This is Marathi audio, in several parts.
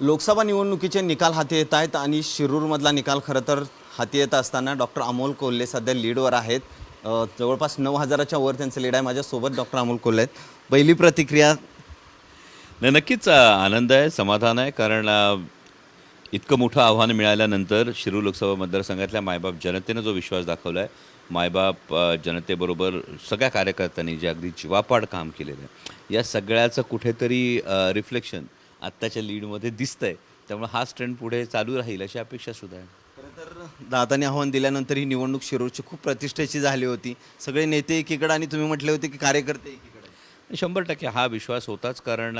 लोकसभा निवडणुकीचे निकाल हाती येत आहेत आणि शिरूरमधला निकाल खरं तर हाती येत असताना डॉक्टर अमोल कोल्हे सध्या लीडवर आहेत. जवळपास नऊ हजाराच्या वर त्यांचं लीड आहे. माझ्यासोबत डॉक्टर अमोल कोल्हे आहेत. पहिली प्रतिक्रिया? नाही नक्कीच आनंद आहे समाधान आहे कारण इतकं मोठं आव्हान मिळाल्यानंतर शिरूर लोकसभा मतदारसंघातल्या मायबाप जनतेनं जो विश्वास दाखवला आहे मायबाप जनतेबरोबर सगळ्या कार्यकर्त्यांनी जे अगदी जीवापाड काम केलेलं आहे या सगळ्याचं कुठेतरी रिफ्लेक्शन आत्ताच्या लीडमध्ये दिसतंय. त्यामुळे हाच ट्रेंड पुढे चालू राहील अशी अपेक्षा सुद्धा आहे. तर दादाने आव्हान दिल्यानंतर ही निवडणूक शिरूरची खूप प्रतिष्ठेची झाली होती. सगळे नेते एकीकडे आणि तुम्ही म्हटले होते की कार्यकर्ते एकीकडे. शंभर टक्के हा विश्वास होताच कारण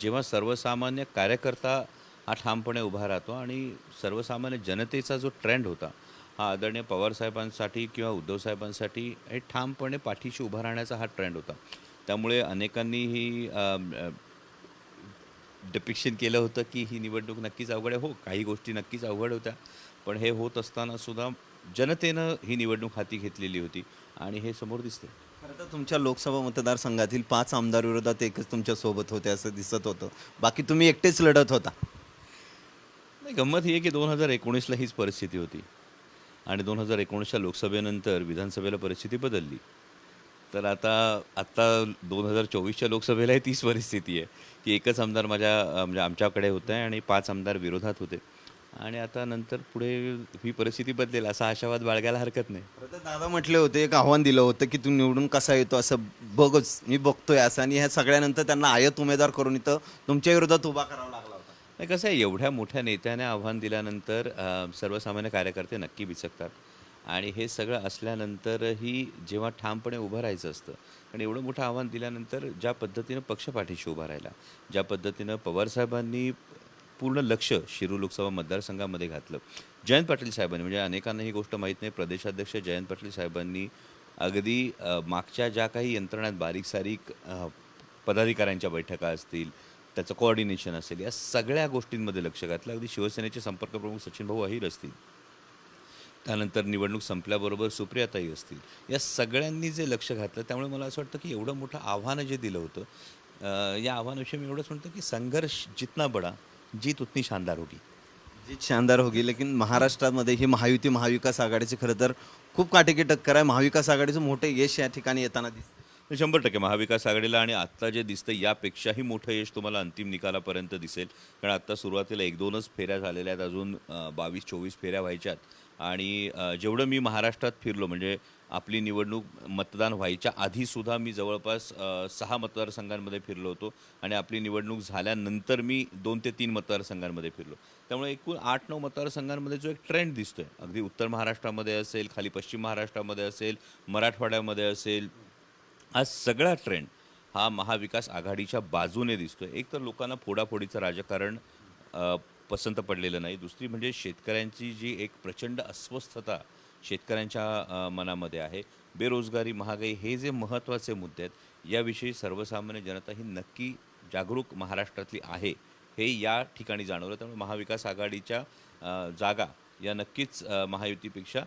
जेव्हा सर्वसामान्य कार्यकर्ता हा ठामपणे उभा राहतो आणि सर्वसामान्य जनतेचा जो ट्रेंड होता हा आदरणीय पवारसाहेबांसाठी किंवा उद्धवसाहेबांसाठी हे ठामपणे पाठीशी उभा राहण्याचा हा ट्रेंड होता. त्यामुळे अनेकांनी ही डिपिक्शन केलं होतं की ही निवडणूक नक्कीच अवघड आहे. हो काही गोष्टी नक्कीच अवघड होत्या. पण हे होत असताना सुद्धा जनतेनं ही निवडणूक हाती घेतलेली होती आणि हे समोर दिसते खरं तर तुमच्या लोकसभा मतदारसंघातील पाच आमदार विरोधात एकच तुमच्यासोबत होते असं दिसत होतं. बाकी तुम्ही एकटेच लढत होता. नाही गंमत ही आहे की दोन हजार एकोणीसला हीच परिस्थिती होती. आणि दोन हजार एकोणीसच्या लोकसभेनंतर विधानसभेला परिस्थिती बदलली. तर आता आत्ता दोन हजार चोवीसच्या लोकसभेलाही तीच परिस्थिती आहे की एकच आमदार माझ्या म्हणजे आमच्याकडे होते आणि पाच आमदार विरोधात होते. आणि आता नंतर पुढे ही परिस्थिती बदलेल असा आशावाद बाळगायला हरकत नाही. खरं तर दादा म्हटले होते एक आव्हान दिलं होतं की तू निवडून कसा येतो असं बघच मी बघतोय असं. आणि ह्या सगळ्यानंतर त्यांना आयत उमेदवार करून इथं तुमच्या विरोधात उभा करावा लागला होता. नाही कसं आहे एवढ्या मोठ्या नेत्याने आव्हान दिल्यानंतर सर्वसामान्य कार्यकर्ते नक्की बिचकतात. आणि हे सगळं असल्यानंतरही जेव्हा ठामपणे उभं राहायचं असतं आणि एवढं मोठं आव्हान दिल्यानंतर ज्या पद्धतीनं पक्षपाठीशी उभा राहिला ज्या पद्धतीनं पवारसाहेबांनी पूर्ण लक्ष शिरू लोकसभा मतदारसंघामध्ये घातलं. जयंत पाटील साहेबांनी म्हणजे अनेकांना ही गोष्ट माहीत नाही प्रदेशाध्यक्ष जयंत पाटील साहेबांनी अगदी मागच्या ज्या काही यंत्रणात बारीक सारीक पदाधिकाऱ्यांच्या बैठका असतील त्याचं कोऑर्डिनेशन असेल या सगळ्या गोष्टींमध्ये लक्ष घातलं. अगदी शिवसेनेचे संपर्क प्रमुख सचिन भाऊ अहिर असतील. त्यानंतर निवडणूक संपल्याबरोबर सुप्रियाताई असतील. या सगळ्यांनी जे लक्ष घातलं त्यामुळे मला असं वाटतं की एवढं मोठं आव्हानं जे दिलं होतं या आव्हानाविषयी मी एवढंच म्हणतो की संघर्ष जितना बडा जीत उतनी शानदार होगी. जी शानदार होगी लेकिन महाराष्ट्रामध्ये ही महायुती महाविकास आघाडीची खरं तर खूप काटेकी टक्कर आहे. महाविकास आघाडीचं मोठं यश या ठिकाणी येताना दिसतं शंभर टक्के महाविकास आघाडीला आणि आत्ता जे दिसतं यापेक्षाही मोठं यश तुम्हाला अंतिम निकालापर्यंत दिसेल. कारण आत्ता सुरुवातीला एक दोनच फेऱ्या झालेल्या आहेत. अजून बावीस चोवीस फेऱ्या व्हायच्यात. आणि जेवढं मी महाराष्ट्रात फिरलो म्हणजे आपली निवडणूक मतदान व्हायच्या आधीसुद्धा मी जवळपास सहा मतदारसंघांमध्ये फिरलो होतो आणि आपली निवडणूक झाल्यानंतर मी दोन ते तीन मतदारसंघांमध्ये फिरलो. त्यामुळे एकूण आठ नऊ मतदारसंघांमध्ये जो एक ट्रेंड दिसतोय. अगदी उत्तर महाराष्ट्रामध्ये असेल खाली पश्चिम महाराष्ट्रामध्ये असेल मराठवाड्यामध्ये असेल हा सगळा ट्रेंड हा महाविकास आघाडीच्या बाजूने दिसतोय. एक तर लोकांना फोडाफोडीचं राजकारण पसंत पडलेलं नाही. दुसरी म्हणजे शेतकऱ्यांची जी एक प्रचंड अस्वस्थता शेतकऱ्यांच्या मनामध्ये आहे. बेरोजगारी महागाई हे जे महत्त्वाचे मुद्दे आहेत याविषयी सर्वसामान्य जनता ही नक्की जागरूक महाराष्ट्रातली आहे हे या ठिकाणी जाणवलं. त्यामुळे महाविकास आघाडीच्या जागा या नक्कीच महायुतीपेक्षा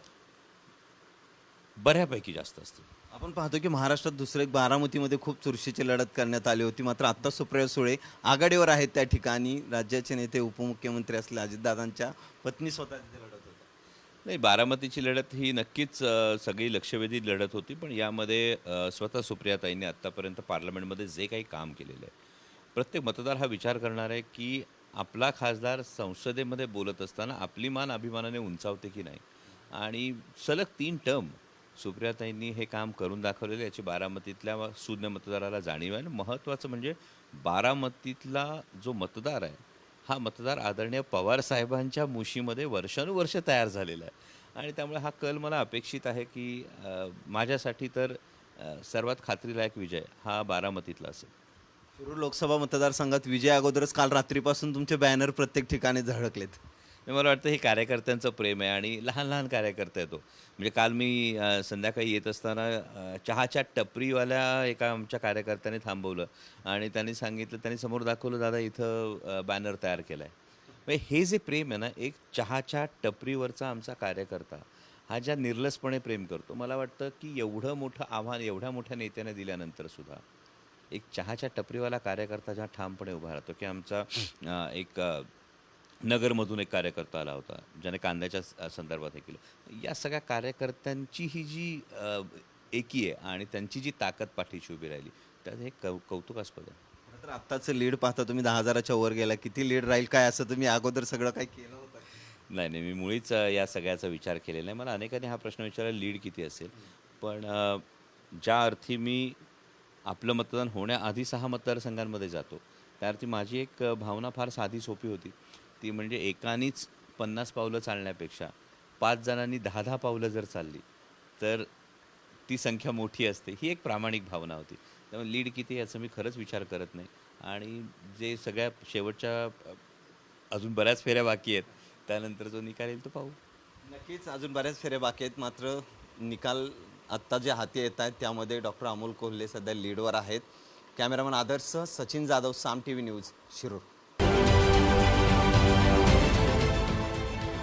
बऱ्यापैकी जास्त असतील. आपण पाहतो की महाराष्ट्रात दुसरं एक बारामतीमध्ये खूप चुरशीची लढत करण्यात आली होती. मात्र आत्ता सुप्रिया सुळे आघाडीवर आहेत त्या ठिकाणी. राज्याचे नेते उपमुख्यमंत्री असले अजितदादांच्या पत्नी स्वतः लढत होत्या. नाही बारामतीची लढत ही नक्कीच सगळी लक्षवेधी लढत होती. पण यामध्ये स्वतः सुप्रियाताईंनी आत्तापर्यंत पार्लमेंटमध्ये जे काही काम केलेलं आहे प्रत्येक मतदार हा विचार करणार आहे की आपला खासदार संसदेमध्ये बोलत असताना आपली मान अभिमानाने उंचावते की नाही? आणि सलग तीन टर्म सुप्रियाताईंनी हे काम करून दाखवलेलं याची बारामतीतल्या शून्य मतदाराला जाणीव आहे. आणि महत्त्वाचं म्हणजे बारामतीतला जो मतदार आहे हा मतदार आदरणीय पवार साहेबांच्या मुशीमध्ये वर्षानुवर्ष तयार झालेला आहे. आणि त्यामुळे हा कल मला अपेक्षित आहे की माझ्यासाठी तर सर्वात खात्रीलायक विजय हा बारामतीतला असेल. शिरूर लोकसभा मतदारसंघात विजय अगोदरच काल रात्रीपासून तुमचे बॅनर प्रत्येक ठिकाणी झळकलेत. मला वाटतं हे कार्यकर्त्यांचं प्रेम आहे आणि लहान लहान कार्यकर्ता आहे तो. म्हणजे काल मी अ, संध्याकाळी येत असताना अ, चहाच्या टपरीवाल्या एका आमच्या कार्यकर्त्याने थांबवलं आणि त्यांनी सांगितलं त्यांनी समोर दाखवलं दादा इथं बॅनर तयार केला आहे म्हणजे हे जे प्रेम आहे ना एक चहाच्या टपरीवरचा आमचा कार्यकर्ता हा ज्या निर्लसपणे प्रेम करतो मला वाटतं की एवढं मोठं आव्हान एवढ्या मोठ्या नेत्याने दिल्यानंतर सुद्धा एक चहाच्या टपरीवाला कार्यकर्ता ज्या ठामपणे उभा राहतो की आमचा अ, एक अ, नगरमधून एक कार्यकर्ता आला होता ज्याने कांद्याच्या संदर्भात हे केलं. या सगळ्या कार्यकर्त्यांची ही जी एकी आहे आणि त्यांची जी ताकद पाठीशी उभी राहिली त्यात हे कौ कौतुकास्पद आहे. तर आत्ताचं लीड पाहता तुम्ही दहा हजाराच्या वर गेला. किती लीड राहील काय असं तुम्ही अगोदर सगळं काय केलं होतं? नाही नाही मी मुळीच या सगळ्याचा विचार केलेला नाही. मला अनेकांनी हा प्रश्न विचारला लीड किती असेल? पण ज्या अर्थी मी आपलं मतदान होण्याआधी सहा मतदारसंघांमध्ये जातो त्या अर्थी माझी एक भावना फार साधी सोपी होती. ती म्हणजे एकानीच पन्नास पावलं चालण्यापेक्षा पाच जणांनी दहा दहा पावलं जर चालली तर ती संख्या मोठी असते. ही एक प्रामाणिक भावना होती. त्यामुळे लीड किती याचं मी खरंच विचार करत नाही. आणि जे सगळ्या शेवटच्या अजून बऱ्याच फेऱ्या बाकी आहेत त्यानंतर जो निकाल येईल तो पाहू. नक्कीच अजून बऱ्याच फेऱ्या बाकी आहेत. मात्र निकाल आत्ता जे हाती येत आहेत त्यामध्ये डॉक्टर अमोल कोल्हे सध्या लीडवर आहेत. Cameraman Adarsh Sachin Jadhav Saam T V news Shirur.